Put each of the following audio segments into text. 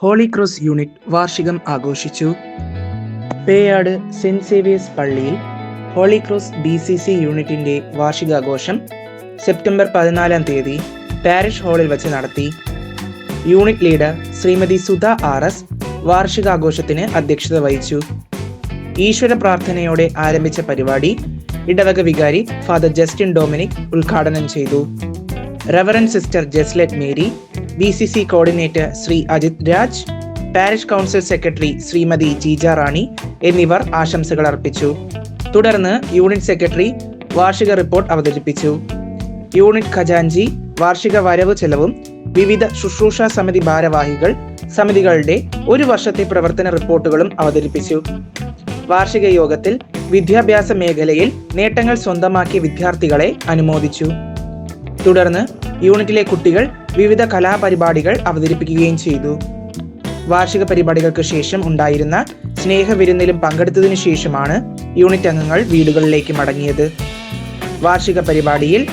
Holy cross unit വാർഷികം ആഘോഷിച്ചു. Peyad saint Xavier's പള്ളിയിൽ Holy Cross B C C യൂണിറ്റിന്റെ വാർഷികാഘോഷം സെപ്റ്റംബർ പതിനാലാം തീയതി പാരിഷ് ഹാളിൽ വെച്ച് നടത്തി. Unit leader Shrimati Sudha R S വാർഷികാഘോഷത്തിന് അധ്യക്ഷത വഹിച്ചു. ഈശ്വര പ്രാർത്ഥനയോടെ ആരംഭിച്ച പരിപാടി ഇടവക വികാരി ഫാദർ ജസ്റ്റിൻ ഡൊമിനിക് ഉദ്ഘാടനം ചെയ്തു. Reverend sister Jeslet Mary B C C coordinator Shri Ajith Raj parish council secretary Shrimati Jeeja Rani എന്നിവർ ആശംസകൾ അർപ്പിച്ചു. തുടർന്ന് യൂണിറ്റ് സെക്രട്ടറി വാർഷിക റിപ്പോർട്ട് അവതരിപ്പിച്ചു. യൂണിറ്റ് ഖജാൻജി വാർഷിക വരവ് ചെലവും വിവിധ ശുശ്രൂഷ സമിതി ഭാരവാഹികൾ സമിതികളുടെ ഒരു വർഷത്തെ പ്രവർത്തന റിപ്പോർട്ടുകളും അവതരിപ്പിച്ചു. വാർഷിക യോഗത്തിൽ വിദ്യാഭ്യാസ മേഖലയിൽ നേട്ടങ്ങൾ സ്വന്തമാക്കിയ വിദ്യാർത്ഥികളെ അനുമോദിച്ചു. തുടർന്ന് യൂണിറ്റിലെ കുട്ടികൾ വിവിധ കലാപരിപാടികൾ അവതരിപ്പിക്കുകയും ചെയ്തു. വാർഷിക പരിപാടികൾക്ക് ശേഷം ഉണ്ടായിരുന്ന സ്നേഹവിരുന്നിലും പങ്കെടുത്തതിനു ശേഷമാണ് യൂണിറ്റ് അംഗങ്ങൾ വീടുകളിലേക്ക് മടങ്ങിയത്. വാർഷിക പരിപാടിയിൽ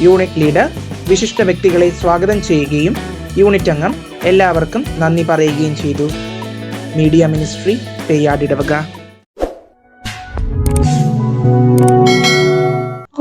യൂണിറ്റ് ലീഡർ വിശിഷ്ട വ്യക്തികളെ സ്വാഗതം ചെയ്യുകയും യൂണിറ്റ് അംഗം എല്ലാവർക്കും നന്ദി പറയുകയും ചെയ്തു. Media ministry പെയ്യാടിടവക